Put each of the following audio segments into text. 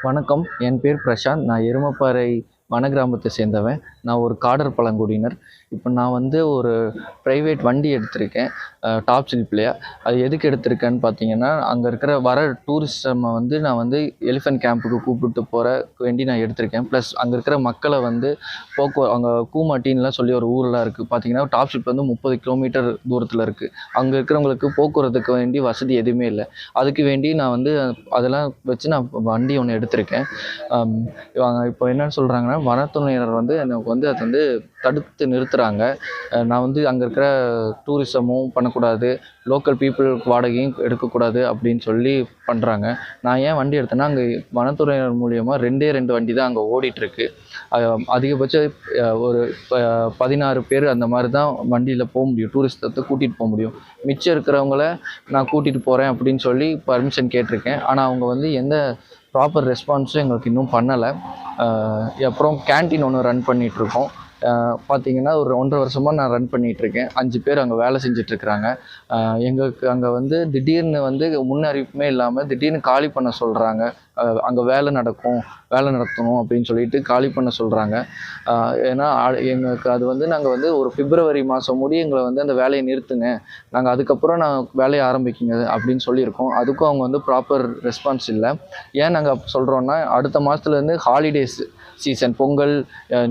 வணக்கம். என் பேர் பிரசாந்த். நான் எருமப்பாறை வனகிராமத்தை சேர்ந்தவன். நான் ஒரு காடர் பழங்குடியினர். இப்போ நான் வந்து ஒரு ப்ரைவேட் வண்டி எடுத்திருக்கேன். டாப் சில்ப்லையா அது எதுக்கு எடுத்திருக்கேன்னு பார்த்தீங்கன்னா அங்கே இருக்கிற வர டூரிஸ்டம்மை வந்து நான் வந்து எலிஃபென்ட் கேம்புக்கு கூப்பிட்டு போகிற வேண்டி நான் எடுத்திருக்கேன். ப்ளஸ் அங்கே இருக்கிற மக்களை வந்து போக்குவ அங்கே கூமாட்டின்லாம் சொல்லி ஒரு ஊரெலாம் இருக்குது பார்த்தீங்கன்னா டாப் ஷிப் வந்து முப்பது கிலோமீட்டர் தூரத்தில் இருக்குது அங்கே இருக்கிறவங்களுக்கு போக்குவரத்துக்கு வேண்டி வசதி எதுவுமே இல்லை. அதுக்கு வேண்டி நான் வந்து அதெல்லாம் வச்சு நான் வண்டி ஒன்று எடுத்திருக்கேன். இப்போ என்னன்னு சொல்கிறாங்கன்னா வனத்துறையினர் வந்து எனக்கு வந்து அது வந்து தடுத்து நிறுத்துகிறாங்க நான் வந்து அங்கே இருக்கிற டூரிசமும் பண்ணக்கூடாது லோக்கல் பீப்புளுக்கு வாடகையும் எடுக்கக்கூடாது அப்படின்னு சொல்லி பண்ணுறாங்க நான் ஏன் வண்டி எடுத்தேன்னா அங்கே வனத்துறையினர் மூலியமாக ரெண்டே ரெண்டு வண்டி தான் அங்கே ஓடிட்டுருக்கு. அதிகபட்சம் ஒரு ப- பதினாறு பேர் அந்த மாதிரி தான் வண்டியில் போக முடியும். டூரிஸ்டத்தை கூட்டிகிட்டு போக முடியும். மிச்சம் இருக்கிறவங்கள நான் கூட்டிகிட்டு போகிறேன் அப்படின்னு சொல்லி பர்மிஷன் கேட்டிருக்கேன். ஆனால் அவங்க வந்து எந்த ப்ராப்பர் ரெஸ்பான்ஸும் எங்களுக்கு இன்னும் பண்ணலை. அப்புறம் கேண்டீன் ஒன்று ரன் பண்ணிகிட்ருக்கோம் பார்த்தீங்கன்னா ஒரு ஒன்றரை வருஷமாக நான் ரன் பண்ணிகிட்ருக்கேன் அஞ்சு பேர் அங்கே வேலை செஞ்சிட்ருக்குறாங்க எங்களுக்கு அங்கே வந்து திடீர்னு வந்து முன்னறிப்புமே இல்லாமல் திடீர்னு காலி பண்ண சொல்கிறாங்க அங்கே வேலை நடக்கும் வேலை நடத்தணும் அப்படின்னு சொல்லிட்டு காலி பண்ண சொல்கிறாங்க ஏன்னா எங்களுக்கு அது வந்து நாங்கள் வந்து ஒரு பிப்ரவரி மாதம் முடி எங்களை வந்து அந்த வேலையை நிறுத்துங்க. நாங்கள் அதுக்கப்புறம் நான் வேலையை ஆரம்பிக்குங்க அப்படின்னு சொல்லியிருக்கோம். அதுக்கும் அவங்க வந்து ப்ராப்பர் ரெஸ்பான்ஸ் இல்லை. ஏன் நாங்கள் சொல்கிறோன்னா அடுத்த மாதத்துலேருந்து holidays season Pongal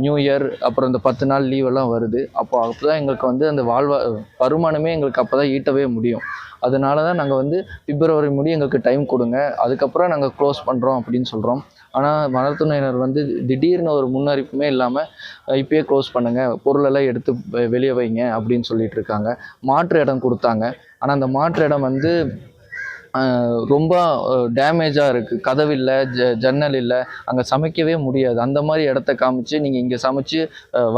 new year அப்புறம் இந்த பத்து நாள் லீவ் எல்லாம் வருது. அப்போ அப்போ தான் எங்களுக்கு வந்து அந்த வாழ்வா வருமானமே எங்களுக்கு அப்போ தான் ஈட்டவே முடியும். அதனால தான் நாங்கள் வந்து பிப்ரவரி முடி எங்களுக்கு டைம் கொடுங்க. அதுக்கப்புறம் நாங்கள் க்ளோஸ் பண்ண பண்ணுறோம் அப்படின்னு சொல்கிறோம் ஆனால் வனத்துறையினர் வந்து திடீர்னு ஒரு முன்னறிப்புமே இல்லாமல் இப்பயே க்ளோஸ் பண்ணுங்கள் பொருளெல்லாம் எடுத்து வெளியே வைங்க அப்படின்னு சொல்லிட்டு இருக்காங்க. மாற்று இடம் கொடுத்தாங்க. ஆனால் அந்த மாற்று இடம் வந்து ரொம்ப டேமேஜாக இருக்குது கதவு இல்லை ஜ ஜன்னல் இல்லை. அங்கே சமைக்கவே முடியாது. அந்த மாதிரி இடத்த காமிச்சு நீங்கள் இங்கே சமைச்சு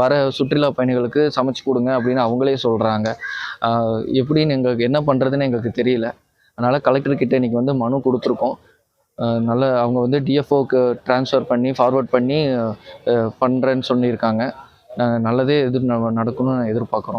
வர சுற்றுலா பயணிகளுக்கு சமைச்சு கொடுங்க அப்படின்னு அவங்களே சொல்கிறாங்க எப்படின்னு எங்களுக்கு என்ன பண்ணுறதுன்னு எங்களுக்கு தெரியல. அதனால் கலெக்டர்கிட்ட இன்றைக்கி வந்து மனு கொடுத்துருக்கோம். நல்ல அவங்க வந்து டிஎஃப்ஓக்கு ட்ரான்ஸ்ஃபர் பண்ணி ஃபார்வர்ட் பண்ணி பண்ணுறேன்னு சொல்லியிருக்காங்க. நல்லதே எதிர் நடக்கணும்னு எதிர்பார்க்குறோம்.